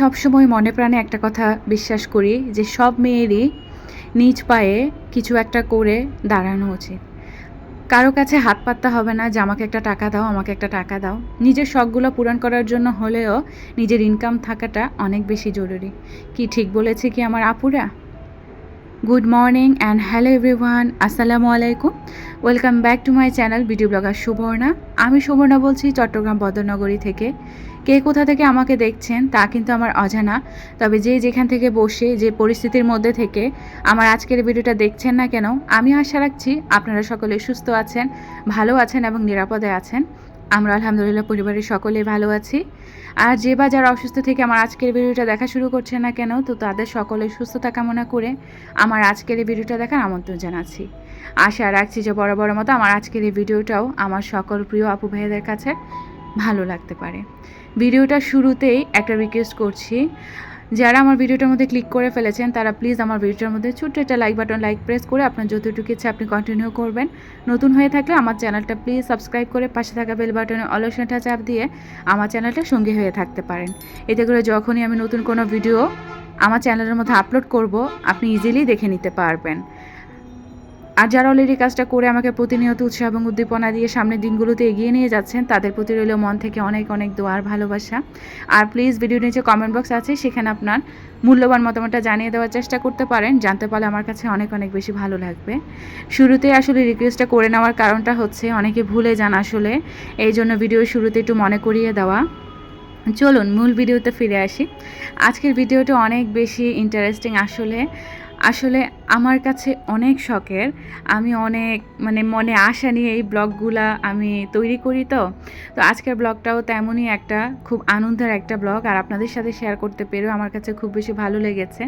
সবসময় মনে প্রাণে একটা কথা বিশ্বাস করি যে সব মেয়েরই নিজ পায়ে কিছু একটা করে দাঁড়ানো উচিত। কারও কাছে হাত পাততে হবে না যে আমাকে একটা টাকা দাও, আমাকে একটা টাকা দাও। নিজের শখগুলো পূরণ করার জন্য হলেও নিজের ইনকাম থাকাটা অনেক বেশি জরুরি। কি ঠিক বলেছে কি আমার আপুরা? Good morning and hello everyone আসসালামু আলাইকুম। Welcome back to my channel video blogger Suborna. আমি সুবর্ণা বলছি চট্টগ্রাম বদরনগরী থেকে। কে কোথা থেকে আমাকে দেখছেন তা কিন্তু আমার অজানা। তবে যে যেখান থেকে বসে, যে পরিস্থিতির মধ্যে থেকে আমার আজকের ভিডিওটা দেখছেন না কেন, আমি আশা রাখছি আপনারা সকলে সুস্থ আছেন, ভালো আছেন এবং নিরাপদে আছেন। আমরা আলহামদুলিল্লাহ পরিবারের সকলে ভালো আছি। আর যে বা যারা অসুস্থ থেকে আমার আজকের ভিডিওটা দেখা শুরু করছে না কেন, তো তাদের সকলের সুস্থতা কামনা করে আমার আজকের এই ভিডিওটা দেখার আমন্ত্রণ জানাচ্ছি। আশা রাখছি যে বড় বড় মতো আমার আজকের এই ভিডিওটাও আমার সকল প্রিয় আপু ভাইদের কাছে ভালো লাগতে পারে। ভিডিওটা শুরুতেই একটা রিকোয়েস্ট করছি। যারা আমার ভিডিওটার মধ্যে ক্লিক করে ফেলেছেন, তারা প্লিজ আমার ভিডিওটার মধ্যে ছোট্ট একটা লাইক বাটন লাইক প্রেস করে আপনার যতটুকু ইচ্ছে আপনি কন্টিনিউ করবেন। নতুন হয়ে থাকলে আমার চ্যানেলটা প্লিজ সাবস্ক্রাইব করে পাশে থাকা বেল বাটনে অলসনাটা চাপ দিয়ে আমার চ্যানেলটা সঙ্গী হয়ে থাকতে পারেন। এতে করে যখনই আমি নতুন কোনো ভিডিও আমার চ্যানেলের মধ্যে আপলোড করব, আপনি ইজিলি দেখে নিতে পারবেন। আর যারা অলরেডি কাজটা করে আমাকে প্রতিনিয়ত উৎসাহ এবং উদ্দীপনা দিয়ে সামনের দিনগুলোতে এগিয়ে নিয়ে যাচ্ছেন তাদের প্রতি রইল মন থেকে অনেক অনেক দোয়ার ভালোবাসা। আর প্লিজ ভিডিও নিচে কমেন্ট বক্স আছে, সেখানে আপনার মূল্যবান মতামতটা জানিয়ে দেওয়ার চেষ্টা করতে পারেন। জানতে পারলে আমার কাছে অনেক অনেক বেশি ভালো লাগবে। শুরুতে আসলে রিকোয়েস্টটা করে নেওয়ার কারণটা হচ্ছে অনেকে ভুলে যান আসলে। এই জন্য ভিডিও শুরুতে একটু মনে করিয়ে দেওয়া। চলুন, মূল ভিডিওতে ফিরে আসি। আজকের ভিডিওটা অনেক বেশি ইন্টারেস্টিং আসলে। আসলে আমার কাছে অনেক শখের। আমি অনেক মানে মনে আশা নিয়ে এই ব্লগগুলা আমি তৈরি করি তো। তো আজকের ব্লগটাও তেমনই একটা খুব আনন্দের একটা ব্লগ। আর আপনাদের সাথে শেয়ার করতে পেরেও আমার কাছে খুব বেশি ভালো লেগেছে।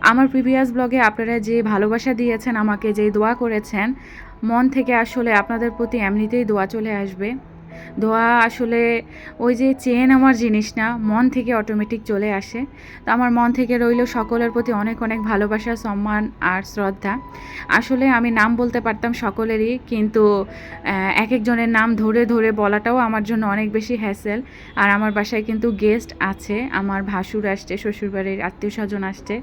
আমার প্রিভিয়াস ব্লগে আপনারা যে ভালোবাসা দিয়েছেন, আমাকে যে দোয়া করেছেন, মন থেকে আসলে আপনাদের প্রতি এমনিতেই দোয়া চলে আসবে। দোয়া আসলে ওই যে চেন আমার জিনিস না, মন থেকে অটোমেটিক চলে আসে। তো আমার মন থেকে রইল সকলের প্রতি অনেক অনেক ভালোবাসা, সম্মান আর শ্রদ্ধা। আসলে আমি নাম বলতে পারতাম সকলেরই, কিন্তু এক একজনের নাম ধরে ধরে বলাটাও আমার জন্য অনেক বেশি হ্যাসেল আর আমার বাসায় কিন্তু গেস্ট আছে, আমার ভাসুর আসছে, শ্বশুরবাড়ির আত্মীয় স্বজন আসছে।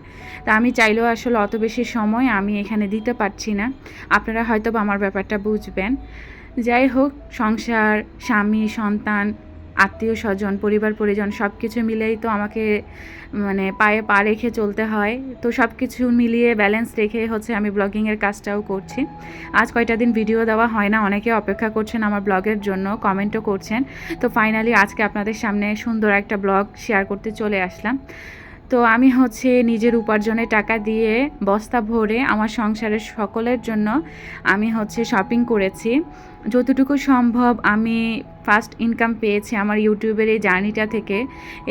তা আমি চাইলেও আসলে অত বেশি সময় আমি এখানে দিতে পারছি না। আপনারা হয়তো আমার ব্যাপারটা বুঝবেন। যাই হোক সংসার, স্বামী, সন্তান, আত্মীয় স্বজন, পরিবার, পরিজন সব কিছু মিলেই তো আমাকে মানে পায়ে পা রেখে চলতে হয়। তো সব কিছু মিলিয়ে ব্যালেন্স রেখে হচ্ছে আমি ব্লগিংয়ের কাজটাও করছি। আজ কয়টা দিন ভিডিও দেওয়া হয় না, অনেকে অপেক্ষা করছেন আমার ব্লগের জন্য কমেন্টও করছেন। তো ফাইনালি আজকে আপনাদের সামনে সুন্দর একটা ব্লগ শেয়ার করতে চলে আসলাম। তো আমি হচ্ছে নিজের উপার্জনে টাকা দিয়ে বস্তা ভরে আমার সংসারের সকলের জন্য আমি হচ্ছে শপিং করেছি। যতটুকু সম্ভব আমি ফার্স্ট ইনকাম পেয়েছি আমার ইউটিউবের এই জার্নিটা থেকে,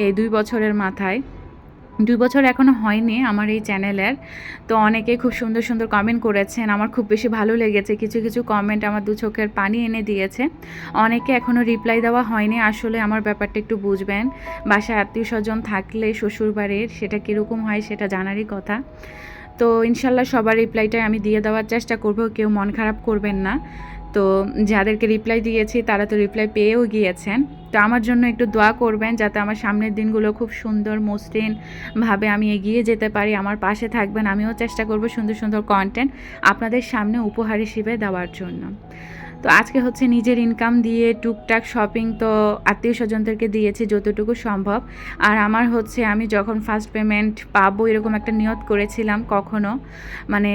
এই দুই বছরের মাথায়। দুই বছর এখনও হয়নি আমার এই চ্যানেলের। তো অনেকে খুব সুন্দর সুন্দর কমেন্ট করেছেন, আমার খুব বেশি ভালো লেগেছে। কিছু কিছু কমেন্ট আমার দু চোখের পানি এনে দিয়েছে। অনেকে এখনও রিপ্লাই দেওয়া হয়নি, আসলে আমার ব্যাপারটা একটু বুঝবেন। বাসায় আত্মীয় স্বজন থাকলে শ্বশুরবাড়ির সেটা কীরকম হয় সেটা জানারই কথা। তো ইনশাল্লাহ সবার রিপ্লাইটাই আমি দিয়ে দেওয়ার চেষ্টা করব, কেউ মন খারাপ করবেন না। তো যাদেরকে রিপ্লাই দিয়েছি, তারা তো রিপ্লাই পেয়েও গিয়েছেন। তো আমার জন্য একটু দোয়া করবেন যাতে আমার সামনের দিনগুলো খুব সুন্দর মসৃণভাবে আমি এগিয়ে যেতে পারি, আমার পাশে থাকবেন। আমিও চেষ্টা করব সুন্দর সুন্দর কন্টেন্ট আপনাদের সামনে উপহার হিসেবে দেওয়ার জন্য। তো আজকে হচ্ছে নিজের ইনকাম দিয়ে টুকটাক শপিং তো আত্মীয় স্বজনদেরকে দিয়েছি যতটুকু সম্ভব। আর আমার হচ্ছে আমি যখন ফার্স্ট পেমেন্ট পাবো এরকম একটা নিয়ত করেছিলাম কখনো মানে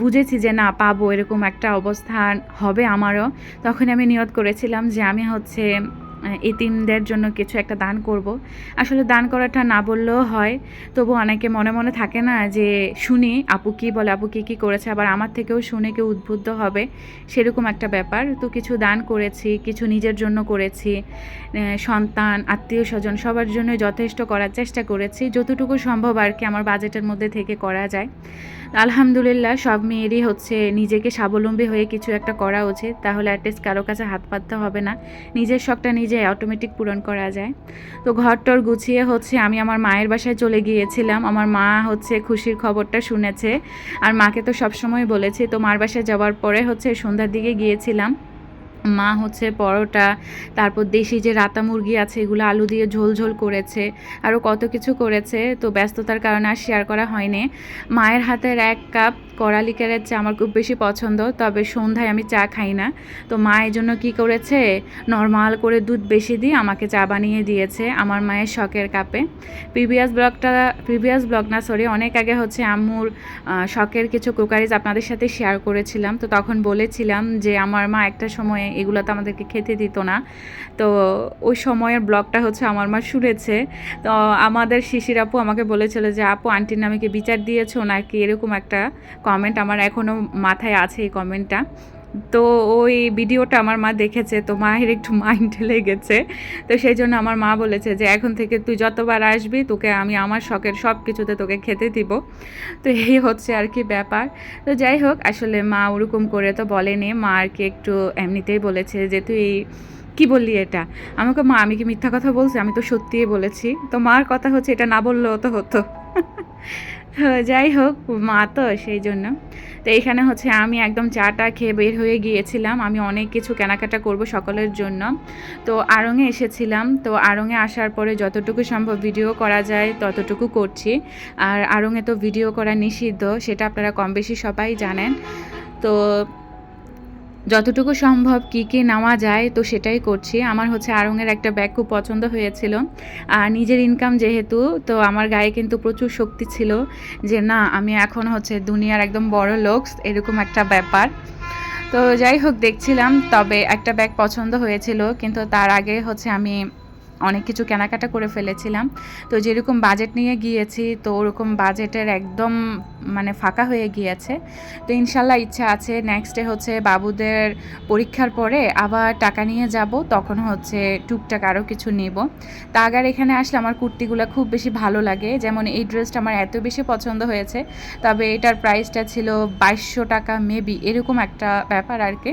বুঝেছি যে না, পাবো এরকম একটা অবস্থান হবে আমারও। তখন আমি নিয়ত করেছিলাম যে আমি হচ্ছে এতিমদের জন্য কিছু একটা দান করব। আসলে দান করাটা না বললেও হয়। তবু অনেকে মনে মনে থাকে না যে, শুনি, আপু কী বলে, আপু কী কী করেছে? আবার আমার থেকেও শুনে কেউ উদ্বুদ্ধ হবে, সেরকম একটা ব্যাপার। তো কিছু দান করেছি, কিছু নিজের জন্য করেছি সন্তান আত্মীয় স্বজন সবার জন্য যথেষ্ট করার চেষ্টা করেছি। যতটুকু সম্ভব আর কি আমার বাজেটের মধ্যে থেকে করা যায়। আলহামদুলিল্লাহ, সব মেয়েরই হচ্ছে নিজেকে স্বাবলম্বী হয়ে কিছু একটা করা উচিত, তাহলে অ্যাটলিস্ট কারও কাছে হাত পাততে হবে না। নিজের শখটা নিজে অটোমেটিক পূরণ করা যায়। তো ঘর টর গুছিয়ে হচ্ছে আমি আমার মায়ের বাসায় চলে গিয়েছিলাম, আমার মা হচ্ছে খুশির খবরটা শুনেছে, আর মাকে তো সবসময় বলেছি তো মার বাসায় যাওয়ার পরে হচ্ছে সন্ধ্যার দিকে গিয়েছিলাম। মা হচ্ছে পরোটা, তারপর দেশি যে রাতা মুরগি আছে, এগুলো আলু দিয়ে ঝোল ঝোল করেছে, আরও কত কিছু করেছে, তো ব্যস্ততার কারণে আর শেয়ার করা হয়নি। মায়ের হাতের এক কাপ কড়ালিকারের চা আমার খুব বেশি পছন্দ, তবে সন্ধ্যায় আমি চা খাই না। তো মা এই জন্য কী করেছে? নর্মাল করে দুধ বেশি দিয়ে আমাকে চা বানিয়ে দিয়েছে আমার মায়ের শখের কাপে। প্রিভিয়াস ব্লগটা প্রিভিয়াস ব্লগ না সরি অনেক আগে হচ্ছে আম্মুর শখের কিছু কুকারিজ আপনাদের সাথে শেয়ার করেছিলাম। তো তখন বলেছিলাম যে আমার মা একটা সময়ে এগুলো তো আমাদেরকে খেতে দিত না। তো ওই সময়ের ব্লগটা হচ্ছে আমার মা শুনেছে। তো আমাদের শিশির আপু আমাকে বলেছিল যে, আপু আন্টির নামে কি বিচার দিয়েছ নাকি? এরকম একটা কমেন্ট আমার এখনও মাথায় আছে এই কমেন্টটা তো ওই ভিডিওটা আমার মা দেখেছে, তো মায়ের একটু মাইন্ডে লেগেছে। তো সেই জন্য আমার মা বলেছে যে, এখন থেকে তুই যতবার আসবি, তোকে আমি আমার শখের সব কিছুতে তোকে খেতে দিব। তো এই হচ্ছে আর কি ব্যাপার। তো যাই হোক, আসলে মা ওরকম করে তো বলেনি। মা আর কি একটু এমনিতেই বলেছে যে, তুই কি বললি এটা? আমাকে মা, আমি কি মিথ্যা কথা বলছি? আমি তো সত্যিই বলেছি। তো মার কথা হচ্ছে, এটা না বললেও তো হতো। তো যাই হোক, মা তো, সেই জন্য। তো এখানে হচ্ছে আমি একদম চাটা খেয়ে বের হয়ে গিয়েছিলাম। আমি অনেক কিছু কেনাকাটা করব সকলের জন্য। তো আড়ঙে এসেছিলাম। তো আড়ঙে আসার পরে যতটুকু সম্ভব ভিডিও করা যায়, ততটুকু করছি। আর আড়ঙে তো ভিডিও করা নিষিদ্ধ, সেটা আপনারা কম বেশি সবাই জানেন। তো যতটুকু সম্ভব কি কি নেওয়া যায় তো সেটাই করছি। আমার হচ্ছে আরঙের একটা ব্যাগ খুব পছন্দ হয়েছিল। আর নিজের ইনকাম যেহেতু, তো আমার গায়ে কিন্তু প্রচুর শক্তি ছিল যে না, আমি এখন হচ্ছে দুনিয়ার একদম বড় লোকস এরকম একটা ব্যাপার। তো যাই হোক, দেখছিলাম, তবে একটা ব্যাগ পছন্দ হয়েছিল, কিন্তু তার আগে হচ্ছে আমি অনেক কিছু কেনাকাটা করে ফেলেছিলাম। তো যেরকম বাজেট নিয়ে গিয়েছি, তো ওরকম বাজেটের একদম মানে ফাঁকা হয়ে গিয়েছে। তো ইনশাল্লাহ ইচ্ছা আছে নেক্সট ডে হচ্ছে বাবুদের পরীক্ষার পরে আবার টাকা নিয়ে যাব, তখন হচ্ছে টুকটাক আরও কিছু নেব। তা আগার এখানে আসলে আমার কুর্তিগুলো খুব বেশি ভালো লাগে, যেমন এই ড্রেসটা আমার এত বেশি পছন্দ হয়েছে, তবে এটার প্রাইসটা ছিল বাইশশো টাকা মেবি এরকম একটা ব্যাপার আর কি।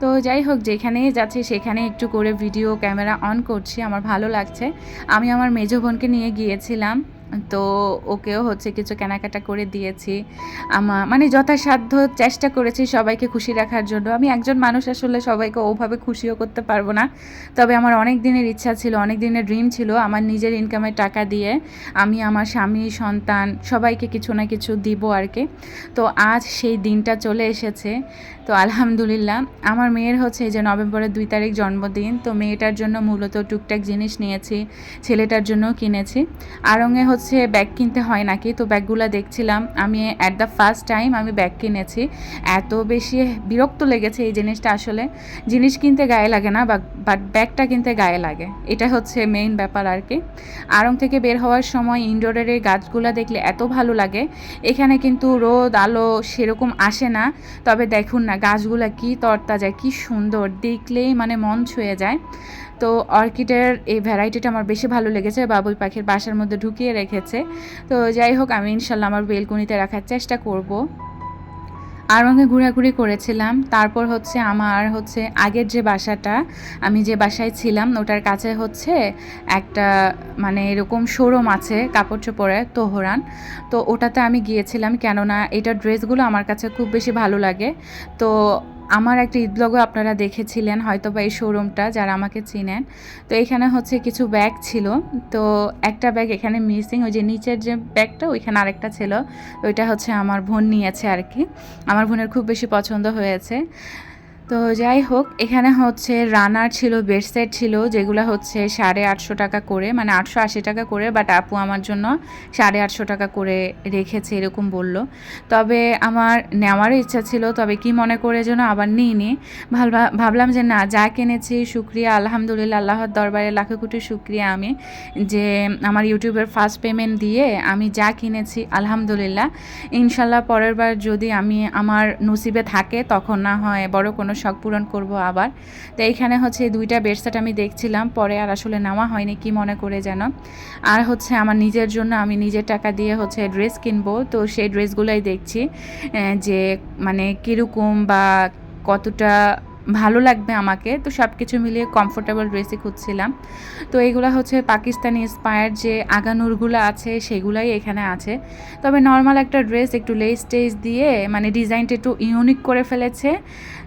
তো যাই হোক, যেখানেই যাচ্ছি সেখানে একটু করে ভিডিও ক্যামেরা অন করছি, আমার ভালো লাগছে। আমি আমার মেজো বোনকে নিয়ে গিয়েছিলাম। তো ওকেও হচ্ছে কিছু কেনাকাটা করে দিয়েছি। আমার মানে যথাসাধ্য চেষ্টা করেছি সবাইকে খুশি রাখার জন্য। আমি একজন মানুষ আসলে সবাইকে ওভাবে খুশিও করতে পারব না। তবে আমার অনেক দিনের ইচ্ছা ছিল, অনেক দিনের ড্রিম ছিল আমার নিজের ইনকামের টাকা দিয়ে আমি আমার স্বামী, সন্তান সবাইকে কিছু না কিছু দিব আর কি। তো আজ সেই দিনটা চলে এসেছে। তো আলহামদুলিল্লাহ। আমার মেয়ের হচ্ছে যে নভেম্বরের দুই তারিখ জন্মদিন, তো মেয়েটার জন্য মূলত টুকটাক জিনিস নিয়েছি, ছেলেটার জন্যও কিনেছি। আরঙে হচ্ছে ব্যাগ কিনতে হয় নাকি? তো ব্যাগগুলো দেখছিলাম, আমি অ্যাট দ্য ফার্স্ট টাইম আমি ব্যাগ কিনেছি। এত বেশি বিরক্ত লেগেছে এই জিনিসটা আসলে। জিনিস কিনতে গায়ে লাগে না বাট ব্যাগটা কিনতে গায়ে লাগে। এটা হচ্ছে মেইন ব্যাপার আর কি। আড়ং থেকে বের হওয়ার সময় ইনডোরের এই গাছগুলো দেখলে এত ভালো লাগে। এখানে কিন্তু রোদ, আলো সেরকম আসে না। তবে দেখুন না গাছগুলা কি তরতাজা কি সুন্দর, দেখলেই মানে মন ছুঁয়ে যায়। তো অর্কিডের এই ভ্যারাইটিটা আমার বেশি ভালো লেগেছে, বাবুই পাখির বাসার মধ্যে ঢুকিয়ে রেখেছে। তো যাই হোক, আমি ইনশাল্লাহ আমার বেলকুনিতে রাখার চেষ্টা করব। আড়ঙে ঘোরাঘুরি করেছিলাম। তারপর হচ্ছে আমার হচ্ছে আগের যে বাসাটা, আমি যে বাসায় ছিলাম, ওটার কাছে হচ্ছে একটা মানে এরকম শোরুম আছে কাপড় চোপড়ে তোহরান। তো ওটাতে আমি গিয়েছিলাম, কেননা এটার ড্রেসগুলো আমার কাছে খুব বেশি ভালো লাগে। তো আমার একটা ঈদ ব্লগও আপনারা দেখেছিলেন হয়তো বা এই শোরুমটা যারা আমাকে চিনেন। তো এখানে হচ্ছে কিছু ব্যাগ ছিল। তো একটা ব্যাগ এখানে মিসিং ওই যে নিচের যে ব্যাগটা ওইখানে আরেকটা ছিল। ওইটা হচ্ছে আমার বোন নিয়েছে আর কি আমার বোনের খুব বেশি পছন্দ হয়েছে। তো যাই হোক, এখানে হচ্ছে রানার ছিল বেডসেট ছিল, যেগুলো হচ্ছে সাড়ে আটশো টাকা করে মানে আটশো আশি টাকা করে, বাট আপু আমার জন্য সাড়ে আটশো টাকা করে রেখেছে, এরকম বলল। তবে আমার নেওয়ারও ইচ্ছা ছিল, তবে কি মনে করে যেন আবার নিইনি। ভাবলা- ভাবলাম যে না, যা কিনেছি, শুক্রিয়া, আলহামদুলিল্লাহ, আল্লাহর দরবারে লাখো কোটি শুক্রিয়া আমি, যে আমার ইউটিউবের ফার্স্ট পেমেন্ট দিয়ে আমি যা কিনেছি, আলহামদুলিল্লাহ। ইনশাল্লাহ পরের বার যদি আমি আমার নসিবে থাকে, তখন না হয় বড় কোনো শখ পূরণ করব আবার। তো এইখানে হচ্ছে দুইটা বেডসেট আমি দেখছিলাম, পরে আর আসলে নেওয়া হয়নি, কি মনে করে যেন। আর হচ্ছে আমার নিজের জন্য আমি নিজের টাকা দিয়ে হচ্ছে ড্রেস কিনবো, তো সেই ড্রেসগুলোই দেখছি যে মানে কীরকম বা কতটা ভালো লাগবে আমাকে। তো সব কিছু মিলিয়ে কমফোর্টেবল ড্রেসই খুঁজছিলাম। তো এগুলো হচ্ছে পাকিস্তানি ইন্সপায়ার যে আগানুরগুলো আছে, সেগুলাই এখানে আছে। তবে নর্মাল একটা ড্রেস একটু লেস টেস দিয়ে মানে ডিজাইনটা একটু ইউনিক করে ফেলেছে।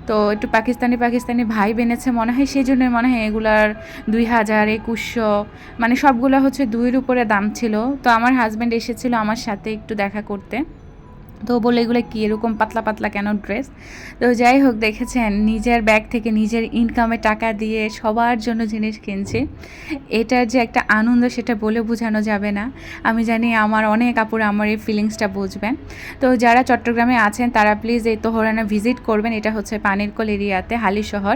তো একটু পাকিস্তানি পাকিস্তানি ভাই বেনেছে মনে হয় সেই জন্যই মনে হয় এগুলার দুই হাজার একুশশো মানে সবগুলো হচ্ছে দুইয়ের উপরে দাম ছিল। তো আমার হাজব্যান্ড এসেছিল আমার সাথে একটু দেখা করতে। তো বলে এগুলো কী এরকম পাতলা পাতলা কেন ড্রেস তো যাই হোক দেখেছেন, নিজের ব্যাগ থেকে নিজের ইনকামে টাকা দিয়ে সবার জন্য জিনিস কিনছি। এটার যে একটা আনন্দ, সেটা বলে বোঝানো যাবে না। আমি জানি আমার অনেক আপুরা আমার এই ফিলিংসটা বুঝবেন। তো যারা চট্টগ্রামে আছেন, তারা প্লিজ এই তোহরানা ভিজিট করবেন। এটা হচ্ছে পানিরকল এরিয়াতে, হালি শহর।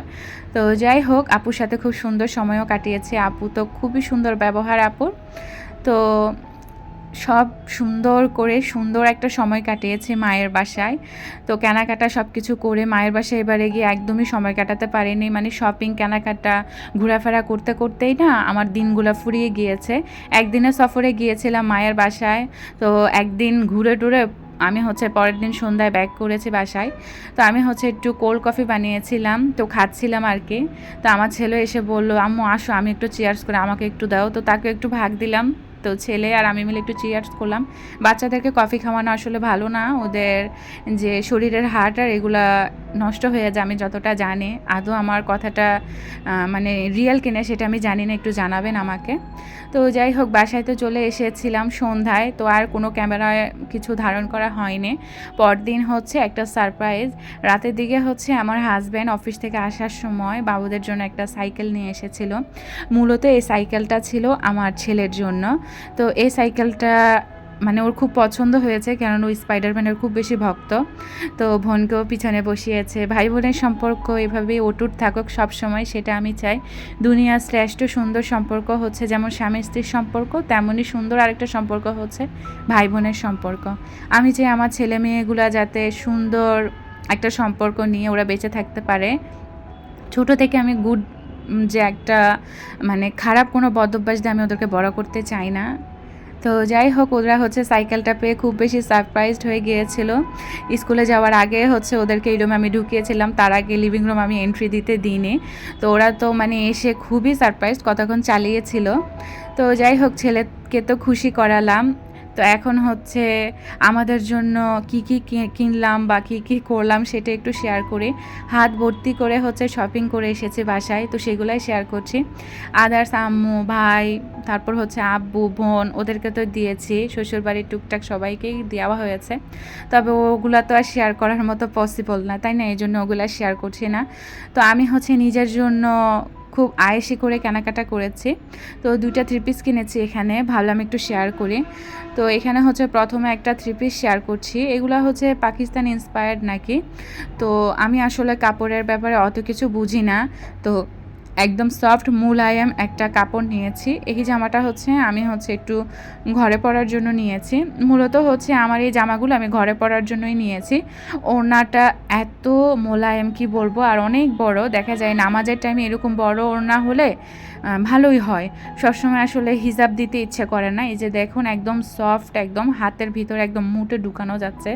তো যাই হোক আপুর সাথে খুব সুন্দর সময়ও কাটিয়েছে। আপু তো খুবই সুন্দর ব্যবহার, আপুর। তো সব সুন্দর করে সুন্দর একটা সময় কাটিয়েছে মায়ের বাসায়। তো কেনাকাটা সব কিছু করে মায়ের বাসায় এবারে গিয়ে একদমই সময় কাটাতে পারিনি। মানে শপিং কেনাকাটা, ঘোরাফেরা করতে করতেই না আমার দিনগুলো ফুরিয়ে গিয়েছে। একদিনে সফরে গিয়েছিলাম মায়ের বাসায়। তো একদিন ঘুরে টুরে আমি হচ্ছে পরের দিন সন্ধ্যায় ব্যাক করেছি বাসায়। তো আমি হচ্ছে একটু কোল্ড কফি বানিয়েছিলাম, তো খাচ্ছিলাম আর কি তো আমার ছেলে এসে বলল, আম্মু, আসো, আমি একটু চেয়ার্স করে আমাকে একটু দাও। তো তাকে একটু ভাগ দিলাম। তো ছেলে আর আমি মিলে একটু চিয়ার্স করলাম। বাচ্চাদেরকে কফি খাওয়ানো আসলে ভালো না। ওদের যে শরীরের হার্ট আর এগুলা নষ্ট হয়ে যায়, আমি যতটা জানি। আদৌ আমার কথাটা মানে রিয়েল কিনে সেটা আমি জানি না, একটু জানাবেন আমাকে। তো যাই হোক, বাসায় তো চলে এসেছিলাম সন্ধ্যায়। তো আর কোনো ক্যামেরায় কিছু ধারণ করা হয়নি। পরদিন হচ্ছে একটা সারপ্রাইজ রাতের দিকে হচ্ছে আমার হাজব্যান্ড অফিস থেকে আসার সময় বাবুদের জন্য একটা সাইকেল নিয়ে এসেছিল। মূলত এই সাইকেলটা ছিল আমার ছেলের জন্য। তো এই সাইকেলটা মানে ওর খুব পছন্দ হয়েছে, কেননা ওই স্পাইডারম্যানের খুব বেশি ভক্ত। তো বোনকেও পিছনে বসিয়েছে ভাই বোনের সম্পর্ক এভাবেই অটুট থাকুক সব সময় সেটা আমি চাই। দুনিয়ার শ্রেষ্ঠ সুন্দর সম্পর্ক হচ্ছে, যেমন স্বামী স্ত্রীর সম্পর্ক তেমনই সুন্দর আরেকটা সম্পর্ক হচ্ছে ভাই বোনের সম্পর্ক। আমি চাই আমার ছেলে মেয়েগুলা যাতে সুন্দর একটা সম্পর্ক নিয়ে ওরা বেঁচে থাকতে পারে। ছোট থেকে আমি গুড যে একটা মানে খারাপ কোনো বদভ্যাস দিয়ে আমি ওদেরকে বড় করতে চাই না। তো যাই হোক, ওরা হচ্ছে সাইকেলটা পেয়ে খুব বেশি সারপ্রাইজড হয়ে গিয়েছিল। স্কুলে যাওয়ার আগে হচ্ছে ওদেরকে এই রুমে আমি ঢুকিয়েছিলাম। তার আগে লিভিং রুম আমি এন্ট্রি দিতে দিইনি। তো ওরা তো মানে এসে খুবই সারপ্রাইজ কতক্ষণ চালিয়েছিল। তো যাই হোক, ছেলেকে তো খুশি করালাম। তো এখন হচ্ছে আমাদের জন্য কি কি কিনলাম বা কী কী করলাম সেটা একটু শেয়ার করি। হাত ভর্তি করে হচ্ছে শপিং করে এসেছে বাসায়, তো সেগুলাই শেয়ার করছি। আদার্স আম্মু, ভাই, তারপর হচ্ছে আব্বু, বোন, ওদেরকে তো দিয়েছি, শ্বশুরবাড়ির টুকটাক সবাইকেই দেওয়া হয়েছে। তবে ওগুলো তো আর শেয়ার করার মতো পসিবল না, তাই না? এই জন্য ওগুলা শেয়ার করছি না। তো আমি হচ্ছে নিজের জন্য খুব আয়েসি করে কেনাকাটা করেছি। তো দুইটা থ্রি পিস কিনেছি এখানে, ভাবলাম একটু শেয়ার করি। তো এখানে হচ্ছে প্রথমে একটা থ্রি পিস শেয়ার করছি। এগুলো হচ্ছে পাকিস্তান ইন্সপায়ার্ড নাকি? তো আমি আসলে কাপড়ের ব্যাপারে অত কিছু বুঝি না। তো একদম সফট মুলায়ম একটা কাপড় নিয়েছি। এই জামাটা হচ্ছে আমি হচ্ছে একটু ঘরে পরার জন্য নিয়েছি। মূলত হচ্ছে আমার এই জামাগুলো আমি ঘরে পরার জন্যই নিয়েছি। ওড়নাটা এত মোলায়েম কি বলব? আর অনেক বড়, দেখা যায় নামাজের টাইমে এরকম বড় ওড়না হলে ভালোই হয়। সবসময় আসলে হিজাব দিতে ইচ্ছে করে না। এই যে দেখুন, একদম সফট একদম হাতের ভিতরে একদম মুটে ঢুকানো যাচ্ছে।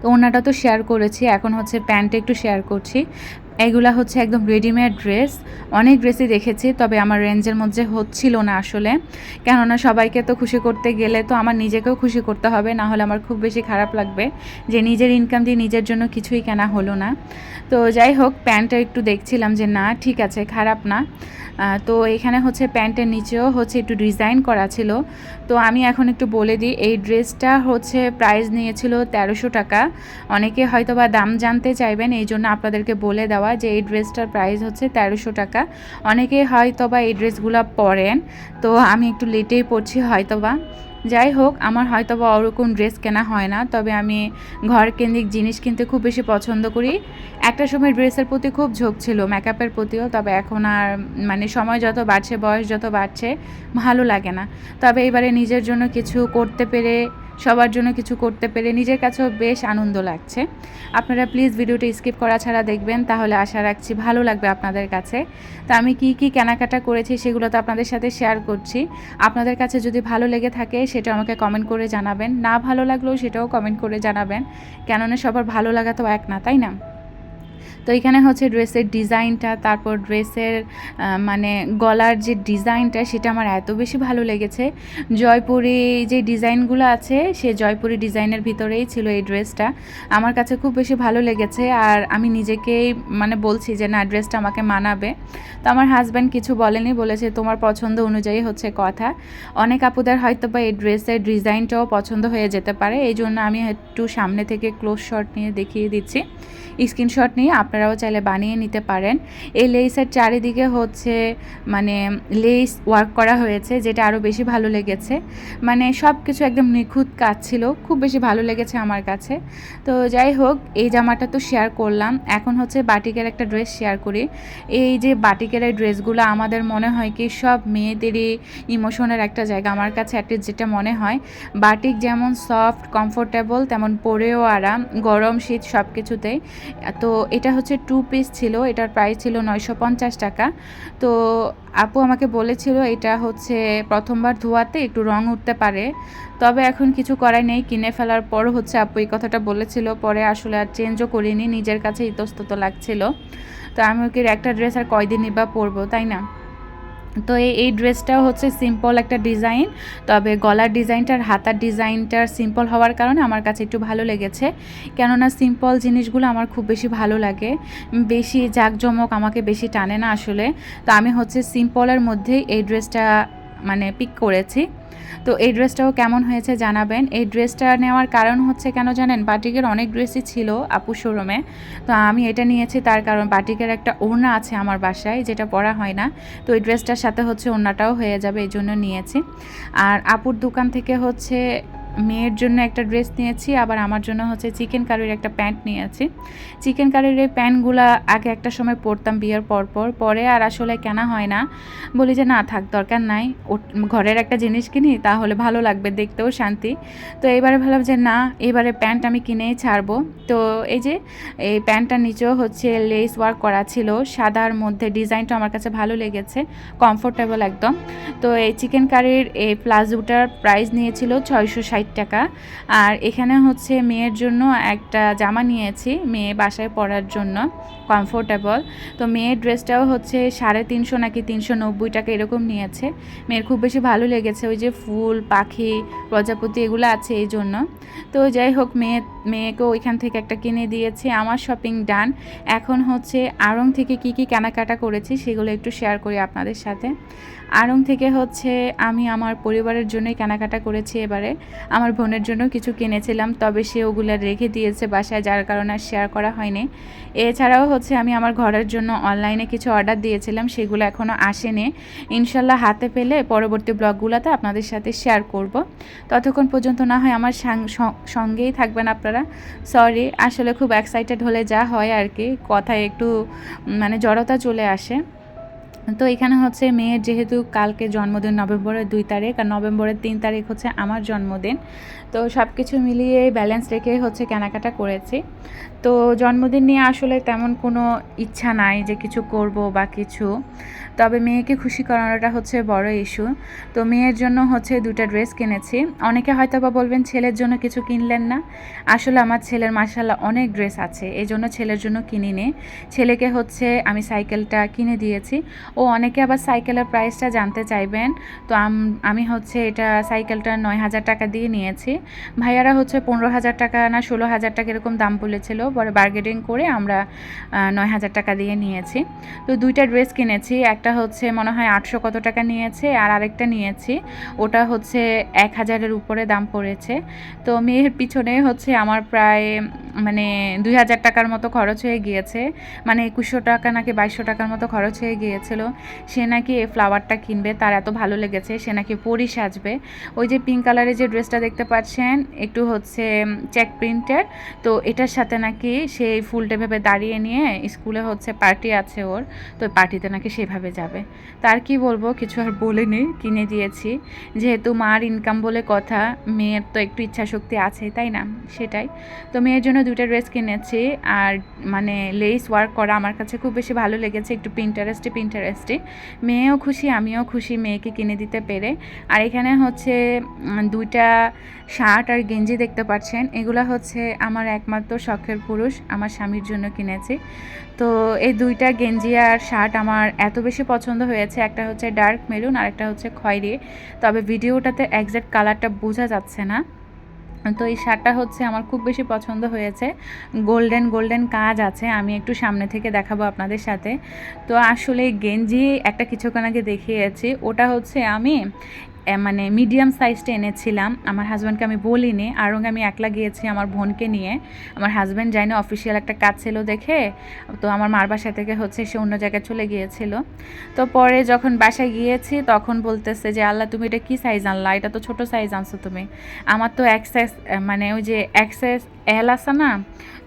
তো ওনাটা তো শেয়ার করেছি, এখন হচ্ছে প্যান্টটা একটু শেয়ার করছি। এগুলা হচ্ছে একদম রেডিমেড ড্রেস অনেক ড্রেসই দেখেছি, তবে আমার রেঞ্জের মধ্যে হচ্ছিল না আসলে। কেননা সবাইকে তো খুশি করতে গেলে তো আমার নিজেকেও খুশি করতে হবে, না হলে আমার খুব বেশি খারাপ লাগবে যে নিজের ইনকাম দিয়ে নিজের জন্য কিছুই কেনা হলো না। তো যাই হোক, প্যান্টটা একটু দেখছিলাম যে না, ঠিক আছে, খারাপ না। তো এখানে হচ্ছে প্যান্টের নিচেও হচ্ছে একটু ডিজাইন করা ছিল। তো আমি এখন একটু বলে দিই, এই ড্রেসটা হচ্ছে প্রাইস নিয়েছিল তেরোশো টাকা। অনেকে হয়তো বা দাম জানতে চাইবেন এই জন্য আপনাদেরকে বলে দেওয়া যে এই ড্রেসটার প্রাইস হচ্ছে তেরোশো টাকা। অনেকে হয়তো বা এই ড্রেসগুলো পরেন, তো আমি একটু লেটেই পড়ছি হয়তো বা যাই হোক, আমার হয়তো বা ওরকম ড্রেস কেনা হয় না, তবে আমি ঘর কেন্দ্রিক জিনিস কিনতে খুব বেশি পছন্দ করি। একটা সময় ড্রেসের প্রতি খুব ঝোঁক ছিল মেকআপের প্রতিও, তবে এখন আর মানে সময় যত বাড়ছে, বয়স যত বাড়ছে, ভালো লাগে না। তবে এবারে নিজের জন্য কিছু করতে পেরে সবার জন্য কিছু করতে পেরে নিজের কাছেও বেশ আনন্দ লাগছে। আপনারা প্লিজ ভিডিওটি স্কিপ করা ছাড়া দেখবেন, তাহলে আশা রাখছি ভালো লাগবে আপনাদের কাছে। তো আমি কি কি কেনাকাটা করেছি সেগুলো তো আপনাদের সাথে শেয়ার করছি। আপনাদের কাছে যদি ভালো লেগে থাকে সেটা আমাকে কমেন্ট করে জানাবেন। না ভালো লাগলেও সেটাও কমেন্ট করে জানাবেন। কেননা সবার ভালো লাগা তো এক না, তাই না? তো এখানে হচ্ছে ড্রেসের ডিজাইনটা, তারপর ড্রেসের মানে গলার যে ডিজাইনটা সেটা আমার এত বেশি ভালো লেগেছে। জয়পুরি যে ডিজাইনগুলো আছে, সে জয়পুরি ডিজাইনের ভিতরেই ছিল এই ড্রেসটা। আমার কাছে খুব বেশি ভালো লেগেছে আর আমি নিজেকেই মানে বলছি যে, না, ড্রেসটা আমাকে মানাবে। তো আমার হাজব্যান্ড কিছু বলেনি, বলেছে, তোমার পছন্দ অনুযায়ী হচ্ছে কথা। অনেক আপুদের হয়তো বা এই ড্রেসের ডিজাইনটাও পছন্দ হয়ে যেতে পারে। এই জন্য আমি একটু সামনে থেকে ক্লোজ শট নিয়ে দেখিয়ে দিচ্ছি। স্ক্রিনশট নিয়ে আপনারাও চাইলে বানিয়ে নিতে পারেন। এই লেসের চারিদিকে হচ্ছে মানে লেস ওয়ার্ক করা হয়েছে, যেটা আরও বেশি ভালো লেগেছে। মানে সব কিছু একদম নিখুঁত কাজ ছিল, খুব বেশি ভালো লেগেছে আমার কাছে। তো যাই হোক, এই জামাটা তো শেয়ার করলাম। এখন হচ্ছে বাটিকের একটা ড্রেস শেয়ার করি। এই যে বাটিকের এই ড্রেসগুলো আমাদের মনে হয় কি সব মেয়েদেরই ইমোশনের একটা জায়গা। আমার কাছে অ্যাটলিস্ট যেটা মনে হয়, বাটিক যেমন সফট কমফোর্টেবল তেমন পরেও আরাম, গরম, শীত সব কিছুতেই তো এটা হচ্ছে টু পিস ছিল, এটার প্রাইস ছিল নয়শো পঞ্চাশ টাকা। তো আপু আমাকে বলেছিল এটা হচ্ছে প্রথমবার ধোয়াতে একটু রং উঠতে পারে। তবে এখন কিছু করাই নেই, কিনে ফেলার পর হচ্ছে আপু এই কথাটা বলেছিল, পরে আসলে আর চেঞ্জও করিনি, নিজের কাছে ইতস্তত লাগছিল। তো আমি ওকে একটা ড্রেস আর কয়দিনই বা পরবো, তাই না? তো এই ড্রেসটাও হচ্ছে সিম্পল একটা ডিজাইন তবে গলার ডিজাইনটার হাতার ডিজাইনটার সিম্পল হওয়ার কারণে আমার কাছে একটু ভালো লেগেছে। কেননা সিম্পল জিনিসগুলো আমার খুব বেশি ভালো লাগে। বেশি জাঁকজমক আমাকে বেশি টানে না আসলে। তো আমি হচ্ছে সিম্পলের মধ্যেই এই ড্রেসটা মানে পিক করেছি। তো এই ড্রেসটাও কেমন হয়েছে জানাবেন। এই ড্রেসটা নেওয়ার কারণ হচ্ছে কেন জানেন? বাটিকের অনেক ড্রেসই ছিল আপু শোরুমে তো আমি এটা নিয়েছি তার কারণ বাটিকের একটা ওড়না আছে আমার বাসায়, যেটা পরা হয় না। তো এই ড্রেসটার সাথে হচ্ছে ওড়নাটাও হয়ে যাবে, এই জন্য নিয়েছি। আর আপুর দোকান থেকে হচ্ছে মেয়ের জন্য একটা ড্রেস নিয়েছি, আবার আমার জন্য হচ্ছে চিকেন কারির একটা প্যান্ট নিয়েছি। চিকেন কারির এই প্যান্টগুলো আগে একটা সময় পরতাম বিয়ের পর পর, পরে আর আসলে কেনা হয় না। বলি যে না, থাক, দরকার নাই। ঘরের একটা জিনিস কিনি, তাহলে ভালো লাগবে, দেখতেও শান্তি। তো এবারে ভাবলাম যে না, এবারে প্যান্ট আমি কিনেই ছাড়বো। তো এই যে, এই প্যান্টটার নিচেও হচ্ছে লেস ওয়ার্ক করা ছিল, সাদার মধ্যে ডিজাইনটা আমার কাছে ভালো লেগেছে, কমফোর্টেবল একদম। তো এই চিকেন কারির এই প্লাজোটার প্রাইস নিয়েছিল ছয়শো ষাট টাকা। আর এখানে হচ্ছে মেয়ের জন্য একটা জামা নিয়েছি মেয়ে বাসায় পরার জন্য। কমফোর্টেবল তো মেয়ের ড্রেসটাও হচ্ছে সাড়ে তিনশো নাকি তিনশো নব্বই টাকা এরকম নিয়েছে। মেয়ের খুব বেশি ভালো লেগেছে, ওই যে ফুল, পাখি, প্রজাপতি এগুলো আছে এই জন্য। তো যাই হোক, মেয়ে, মেয়েকেও ওইখান থেকে একটা কিনে দিয়েছি, আমার শপিং ডান এখন হচ্ছে আড়ং থেকে কি কি কেনাকাটা করেছি সেগুলো একটু শেয়ার করি আপনাদের সাথে। আড়ং থেকে হচ্ছে আমি আমার পরিবারের জন্যই কেনাকাটা করেছি এবারে। আমার বোনের জন্য কিছু কিনেছিলাম, তবে সে ওগুলো রেখে দিয়েছে বাসায়, যার কারণে আর শেয়ার করা হয়নি। এছাড়াও হচ্ছে আমি আমার ঘরের জন্য অনলাইনে কিছু অর্ডার দিয়েছিলাম, সেগুলো এখনও আসেনি। ইনশাল্লাহ হাতে পেলে পরবর্তী ব্লগগুলোতে আপনাদের সাথে শেয়ার করব। ততক্ষণ পর্যন্ত না হয় আমার সঙ্গেই থাকবেন আপনারা। সরি আসলে খুব এক্সাইটেড হলে যা হয় আর কি, কথায় একটু মানে জড়তা চলে আসে। তো এখানে হচ্ছে মেয়ের যেহেতু কালকে জন্মদিন, নভেম্বরের দুই তারিখ আর নভেম্বরের তিন তারিখ হচ্ছে আমার জন্মদিন। তো সব কিছু মিলিয়ে ব্যালেন্স রেখে হচ্ছে কেনাকাটা করেছি। তো জন্মদিন নিয়ে আসলে তেমন কোনো ইচ্ছা নাই যে কিছু করব বা কিছু। তবে মেয়েকে খুশি করানোটা হচ্ছে বড় ইস্যু তো মেয়ের জন্য হচ্ছে দুটা ড্রেস কিনেছি। অনেকে হয়তো বা বলবেন, ছেলের জন্য কিছু কিনলেন না? আসলে আমার ছেলের মার্শাল্লাহ অনেক ড্রেস আছে। এই জন্য ছেলের জন্য কিনিনি। ছেলেকে হচ্ছে আমি সাইকেলটা কিনে দিয়েছি। ও অনেকে আবার সাইকেলের প্রাইসটা জানতে চাইবেন। তো আমি হচ্ছে এটা সাইকেলটা নয় হাজার টাকা দিয়ে নিয়েছি। ভাইয়ারা হচ্ছে পনেরো হাজার টাকা না ষোলো হাজার টাকা এরকম দাম বলেছিল। পরে বার্গেনিং করে আমরা নয় হাজার টাকা দিয়ে নিয়েছি। তো দুইটা ড্রেস কিনেছি। একটা হচ্ছে মনে হয় আটশো কত টাকা নিয়েছে আর আরেকটা নিয়েছি। ওটা হচ্ছে এক হাজারের উপরে দাম পড়েছে। তো মেয়ের পিছনে হচ্ছে আমার প্রায় মানে দুই হাজার টাকার মতো খরচ হয়ে গিয়েছে। মানে একুশশো টাকা নাকি বাইশশো টাকার মতো খরচ হয়ে গিয়েছিল। সে নাকি এই ফ্লাওয়ারটা কিনবে, তার এত ভালো লেগেছে, সে নাকি পরি সাজবে। ওই যে পিঙ্ক কালারের যে ড্রেসটা দেখতে পাচ্ছেন, একটু হচ্ছে চেক প্রিন্টের তো এটার সাথে নাকি সেই ফুলটা ভেবে দাঁড়িয়ে নিয়ে স্কুলে হচ্ছে পার্টি আছে ওর, তো পার্টিতে নাকি সেভাবে যাবে। তার কি বলব, কিছু আর বলিনি কিনে দিয়েছি। যেহেতু মার ইনকাম বলে কথা, মেয়ের তো একটু ইচ্ছা শক্তি আছে তাই না? সেটাই। তো মেয়ের জন্য দুইটা ড্রেস কিনেছি আর মানে লেস ওয়ার্ক করা আমার কাছে খুব বেশি ভালো লেগেছে, একটু পিন্টারেস্টে পিন্টারেস্টে মেয়েও খুশি, আমিও খুশি মেয়েকে কিনে দিতে পেরে। আর এখানে হচ্ছে দুইটা শার্ট আর গেঞ্জি দেখতে পাচ্ছেন। এগুলো হচ্ছে আমার একমাত্র শখের পুরুষ, আমার স্বামীর জন্য কিনেছি। তো এই দুইটা গেঞ্জি আর শার্ট আমার এত বেশি পছন্দ হয়েছে। একটা হচ্ছে ডার্ক মেরুন আর একটা হচ্ছে খয়েরি। তবে ভিডিওটাতে একজ্যাক্ট কালারটা বোঝা যাচ্ছে না। তো এই শার্টটা হচ্ছে আমার খুব বেশি পছন্দ হয়েছে। গোল্ডেন গোল্ডেন কাজ আছে, আমি একটু সামনে থেকে দেখাবো আপনাদের সাথে। তো আসলে গেঞ্জি একটা কিছুক্ষণ আগে দেখিয়েছি, ওটা হচ্ছে আমি মানে মিডিয়াম সাইজটা এনেছিলাম। আমার হাজব্যান্ডকে আমি বলিনি। আরং আমি একলা গিয়েছি আমার বোনকে নিয়ে। আমার হাজব্যান্ড যায়নি অফিসিয়াল একটা কাজ ছিল দেখে। তো আমার মার বাসা থেকে হচ্ছে সে অন্য জায়গায় চলে গিয়েছিল। তো পরে যখন বাসায় গিয়েছি, তখন বলতেছে যে, আল্লাহ, তুমি এটা কি সাইজ আনলা? এটা তো ছোট সাইজ আনছো তুমি। আমার তো এক্সেস মানে ওই যে এক্সেস এল আছে না,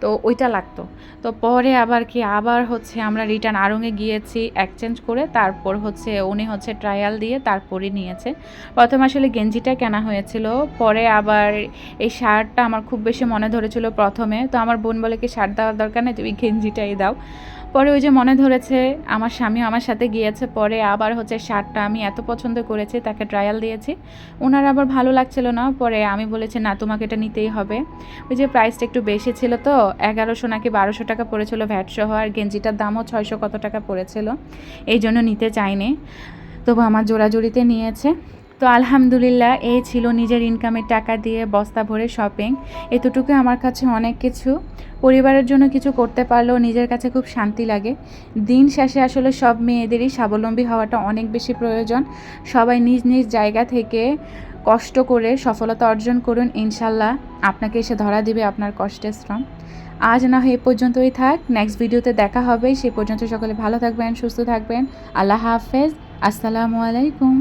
তো ওইটা লাগতো। তো পরে আবার কি, আবার হচ্ছে আমরা রিটার্ন আড়ঙে গিয়েছি এক্সচেঞ্জ করে। তারপর হচ্ছে উনি হচ্ছে ট্রায়াল দিয়ে তারপরে নিয়েছে। প্রথম আসলে গেঞ্জিটা কেনা হয়েছিল, পরে আবার এই শার্টটা আমার খুব বেশি মনে ধরেছিল প্রথমে। তো আমার বোন বলে কি, শার্ট দেওয়ার দরকার নেই, তুমি গেঞ্জিটাই দাও। পরে ওই যে মনে ধরেছে, আমার স্বামী আমার সাথে গিয়েছে, পরে আবার হচ্ছে শার্টটা আমি এত পছন্দ করেছি, তাকে ট্রায়াল দিয়েছি। ওনার আবার ভালো লাগছিল না, পরে আমি বলেছি, না, তোমাকে এটা নিতেই হবে। ওই যে প্রাইসটা একটু বেশি ছিল তো, এগারোশো নাকি বারোশো টাকা পড়েছিল ভ্যাট সহ, আর গেঞ্জিটার দামও ছয়শো কত টাকা পড়েছিল, এই জন্য নিতে চাইনি। তবু আমার জোড়াজুড়িতে নিয়েছে। তো আলহামদুলিল্লাহ, এই ছিল নিজের ইনকামের টাকা দিয়ে বস্তা ভরে শপিং এতটুকু আমার কাছে অনেক কিছু। পরিবারের জন্য কিছু করতে পারলেও নিজের কাছে খুব শান্তি লাগে। দিন শেষে আসলে সব মেয়েদেরই স্বাবলম্বী হওয়াটা অনেক বেশি প্রয়োজন। সবাই নিজ নিজ জায়গা থেকে কষ্ট করে সফলতা অর্জন করুন, ইনশাল্লাহ আপনাকে এসে ধরা দিবে আপনার কষ্টের শ্রম। আজ না হয় এ পর্যন্তই থাক। নেক্সট ভিডিওতে দেখা হবে। সে পর্যন্ত সকলে ভালো থাকবেন, সুস্থ থাকবেন। আল্লাহ হাফেজ। আসসালামু আলাইকুম।